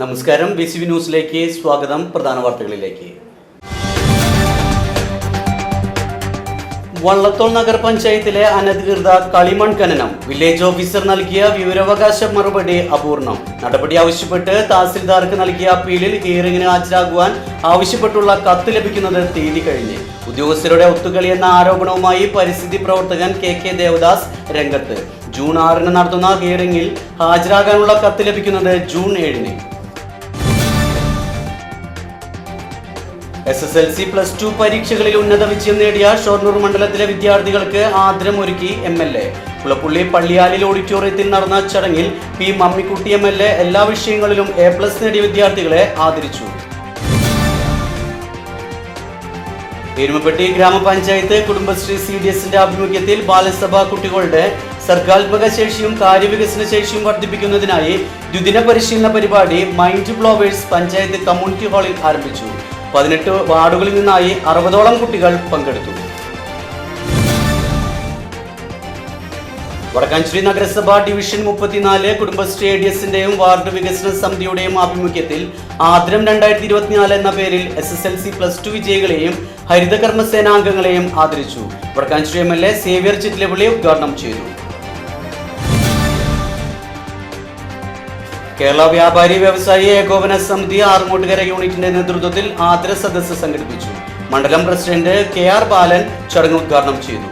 നമസ്കാരം. B C B ന്യൂസിലേക്ക് സ്വാഗതം. പ്രധാന വാർത്തകളിലേക്ക്. വള്ളത്തോൾ നഗരപഞ്ചായത്തിലെ അനധികൃത കളിമൺ ഖനനം. വില്ലേജ് ഓഫീസർ നൽകിയ വിവരാവകാശ മറുപടി അപൂർണം. നടപടി ആവശ്യപ്പെട്ട് തഹസിൽദാർക്ക് നൽകിയ അപ്പീലിൽ ഹിയറിംഗിന് ഹാജരാകുവാൻ ആവശ്യപ്പെട്ടുള്ള കത്ത് ലഭിക്കുന്നത് തീയതി കഴിഞ്ഞ്. ഉദ്യോഗസ്ഥരുടെ ഒത്തുകളി എന്ന ആരോപണവുമായി പരിസ്ഥിതി പ്രവർത്തകൻ കെ കെ ദേവദാസ് രംഗത്ത്. ജൂൺ ആറിന് നടത്തുന്ന ഹിയറിംഗിൽ ഹാജരാകാനുള്ള കത്ത് ലഭിക്കുന്നത് ജൂൺ ഏഴിന്. S S L C plus two പരീക്ഷകളിൽ ഉന്നത വിജയം നേടിയ ഷൊർണൂർ മണ്ഡലത്തിലെ വിദ്യാർത്ഥികൾക്ക് ആദരമൊരുക്കി എം എൽ എ പുളപ്പുള്ളി പള്ളിയാലിൽ ഓഡിറ്റോറിയത്തിൽ നടന്ന ചടങ്ങിൽ P Mammikutty M L A എല്ലാ വിഷയങ്ങളിലും എ പ്ലസ് നേടിയ വിദ്യാർത്ഥികളെ ആദരിച്ചു. എരുമപ്പെട്ടി ഗ്രാമപഞ്ചായത്ത് കുടുംബശ്രീ സി ഡി എസിന്റെ ആഭിമുഖ്യത്തിൽ ബാലസഭാ കുട്ടികളുടെ സർഗാത്മക ശേഷിയും കാര്യവികസന ശേഷിയും വർദ്ധിപ്പിക്കുന്നതിനായി ദ്വിദിന പരിശീലന പരിപാടി മൈൻഡ് ബ്ലോവേഴ്സ് പഞ്ചായത്ത് കമ്മ്യൂണിറ്റി ഹാളിൽ ആരംഭിച്ചു. പതിനെട്ട് വാർഡുകളിൽ നിന്നായി അറുപതോളം കുട്ടികൾ പങ്കെടുത്തു. വടക്കാഞ്ചേരി നഗരസഭ ഡിവിഷൻ മുപ്പത്തിനാല് കുടുംബശ്രീ എ ഡി എസിന്റെയും വാർഡ് വികസന സമിതിയുടെയും ആഭിമുഖ്യത്തിൽ ആദ്രം രണ്ടായിരത്തി ഇരുപത്തിനാല് എന്ന പേരിൽ S S L C plus two വിജയികളെയും ഹരിതകർമ്മ സേനാംഗങ്ങളെയും ആദരിച്ചു. Vadakkanchery M L A Xavier Chittilappilly ഉദ്ഘാടനം ചെയ്തു. കേരള വ്യാപാരി വ്യവസായി ഏകോപന സമിതി ആറുമൂട്ടുകര യൂണിറ്റിന്റെ നേതൃത്വത്തിൽ ആദര സദസ്സ് സംഘടിപ്പിച്ചു. മണ്ഡലം പ്രസിഡന്റ് കെ ആർ ബാലൻ ചടങ്ങ് ഉദ്ഘാടനം ചെയ്തു.